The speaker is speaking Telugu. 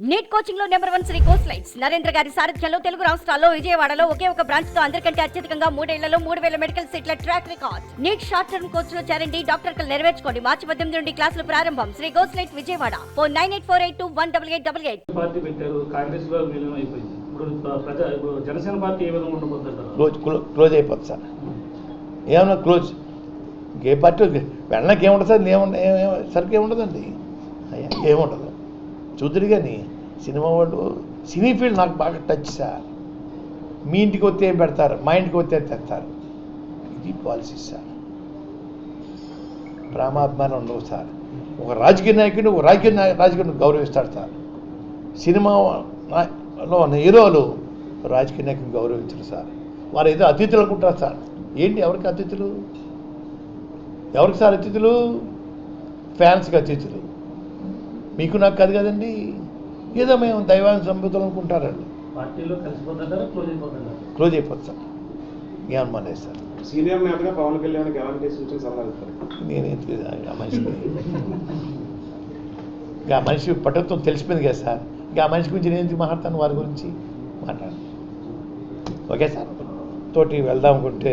Neat కోచింగ్లో number one Sri course lights. Narendra గారి సారథ్యంలో తెలుగు రాష్ట్రాల్లో విజయవాడలో ఒకే ఒక బ్రాంచ్తో అందరికంటే అత్యధికంగా మూడేళ్ళలో మూడు వేల మెడికల్ సీట్ల track record. NEET short term కోర్స్లో చేరండి డాక్టర్ కలు నెరవేర్చుకోండి. మార్చి పద్దెనిమిది నుండి క్లాసులు ప్రారంభం. Sri course light Vijayawada. Four nine eight four eight two one double eight double eight. Party పెట్టారు. కాంగ్రెస్లో విలీనం అయిపోయింది. ఇప్పుడు ప్ర- ప్రజా ఇప్పుడు జనసేన పార్టీ ఏ విధంగా ఉండబోతుంటారు క్లోజ్ క్లో- క్లోజ్ అయిపోతుంది సార్. ఏమన్నా క్లోజ్? ఏ పార్టీ వెళ్ళడానికి ఏముంటుంది సార్ ఏముండ సరికి ఏముండదండి అయ్యా ఏముండదు. చూద్దరు కానీ సినిమా వాళ్ళు సినీ ఫీల్డ్ నాకు బాగా టచ్ సార్. మీ ఇంటికి వస్తే ఏం పెడతారు? మా ఇంటికి వస్తే తెస్తారు? ఇది పాలసీ సార్. ప్రేమాభిమానం ఉండవు సార్. ఒక రాజకీయ నాయకుడిని ఒక రాజకీయ నాయ- రాజకీయాన్ని గౌరవిస్తాడు సార్. సినిమా లో ఉన్న హీరోలు రాజకీయ నాయకుని గౌరవించరు సార్. వారు ఏదో అతిథులు అనుకుంటారు సార్. ఏంటి ఎవరికి అతిథులు? ఎవరికి సార్ అతిథులు? ఫ్యాన్స్కి అతిథులు. మీకు నాకు కాదు కదండి. ఏదో మేము దైవాన్ని సంపదలు అనుకుంటారండి క్లోజ్ అయిపోతుంది సార్. సార్. సీనియర్ నేతగా పవన్ కళ్యాణ్కి ఎలాంటి సూచన ఆ ఇక ఆ మనిషి పట్టుత్వం తెలిసిపోయింది కదా సార్. ఇక ఆ మనిషి గురించి నేను మాట్లాడతాను? వారి గురించి మాట్లాడు ఓకే సార్. తోటి వెళ్దాం అనుకుంటే